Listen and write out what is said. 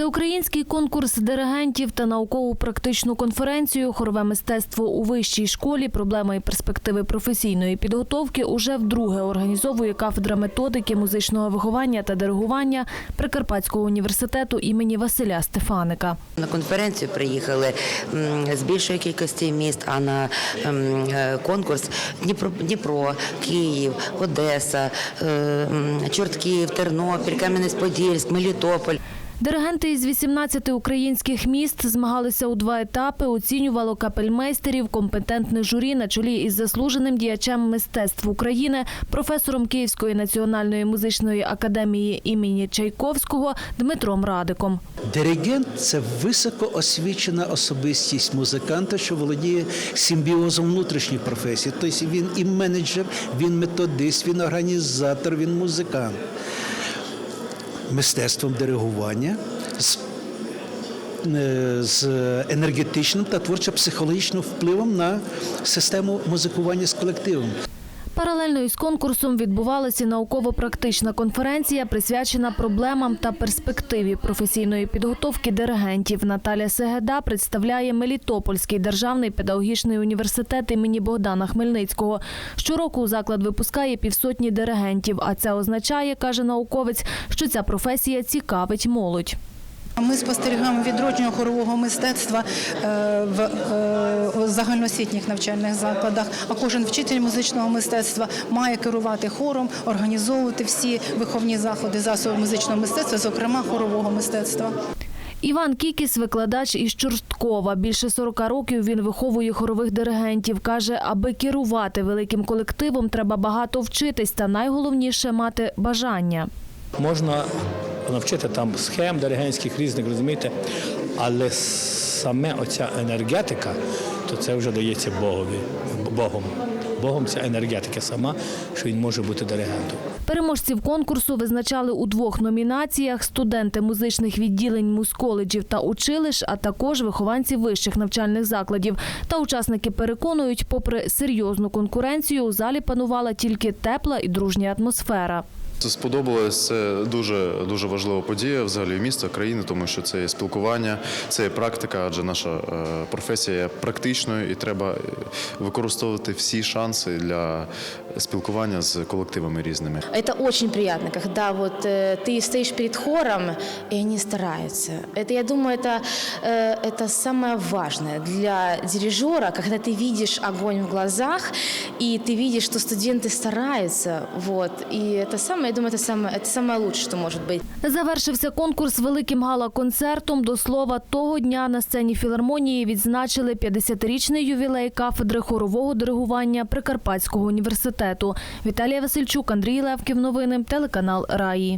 Всеукраїнський конкурс диригентів та науково-практичну конференцію Хорове мистецтво у вищій школі. Проблеми і перспективи професійної підготовки уже вдруге організовує кафедра методики музичного виховання та диригування Прикарпатського університету імені Василя Стефаника. На конференцію приїхали з більшої кількості міст, а на е, конкурс Дніпро, Дніпро Київ, Одеса, е, Чортків, Тернопіль, Кам'янець-Подільськ, Мелітополь. Диригенти із 18 українських міст змагалися у два етапи. Оцінювало капельмейстерів компетентне журі на чолі із заслуженим діячем мистецтв України, професором Київської національної музичної академії імені Чайковського Дмитром Радиком. Диригент це високоосвічена особистість музиканта, що володіє симбіозом внутрішніх професій. Тобто він і менеджер, він методист, він організатор, він музикант. Мистецтвом диригування з, е, з енергетичним та творчо-психологічним впливом на систему музикування з колективом. Паралельно із конкурсом відбувалася науково-практична конференція, присвячена проблемам та перспективі професійної підготовки диригентів. Наталя Сегеда представляє Мелітопольський державний педагогічний університет імені Богдана Хмельницького. Щороку заклад випускає півсотні диригентів, а це означає, каже науковець, що ця професія цікавить молодь. Ми спостерігаємо відродження хорового мистецтва е, в е, загальноосвітніх навчальних закладах. А кожен вчитель музичного мистецтва має керувати хором, організовувати всі виховні заходи засоби музичного мистецтва, зокрема хорового мистецтва. Іван Кікіс – викладач із Чорсткова. Більше 40 років він виховує хорових диригентів. Каже, аби керувати великим колективом, треба багато вчитись та найголовніше – мати бажання. Можна навчити там схем диригентських різних, розумієте, але саме оця енергетика, то це вже дається Богові, Богом. Богом це енергетика сама, що він може бути диригентом. Переможців конкурсу визначали у двох номінаціях – студенти музичних відділень музколеджів та училищ, а також вихованці вищих навчальних закладів. Та учасники переконують, попри серйозну конкуренцію, у залі панувала тільки тепла і дружня атмосфера. Це сподобалось. Це дуже дуже важлива подія взагалі міста, країни, тому що це є спілкування, це є практика, адже наша е, професія є практичною і треба е, використовувати всі шанси для спілкування з колективами різними. Это очень приятно, когда вот э, ты стоишь перед хором, и они стараются. Это, я думаю, это, э, это самое важное для дирижера, когда ты видишь огонь в глазах, и ты видишь, что студенты стараются. Вот. И это самое, я думаю, это самое, это самое лучшее, что может быть. Завершився конкурс великим гала-концертом. До слова, того дня на сцені філармонії відзначили 50-річний ювілей кафедри хорового диригування Прикарпатського університету. Віталія Васильчук, Андрій Левків. Новини. Телеканал Раї.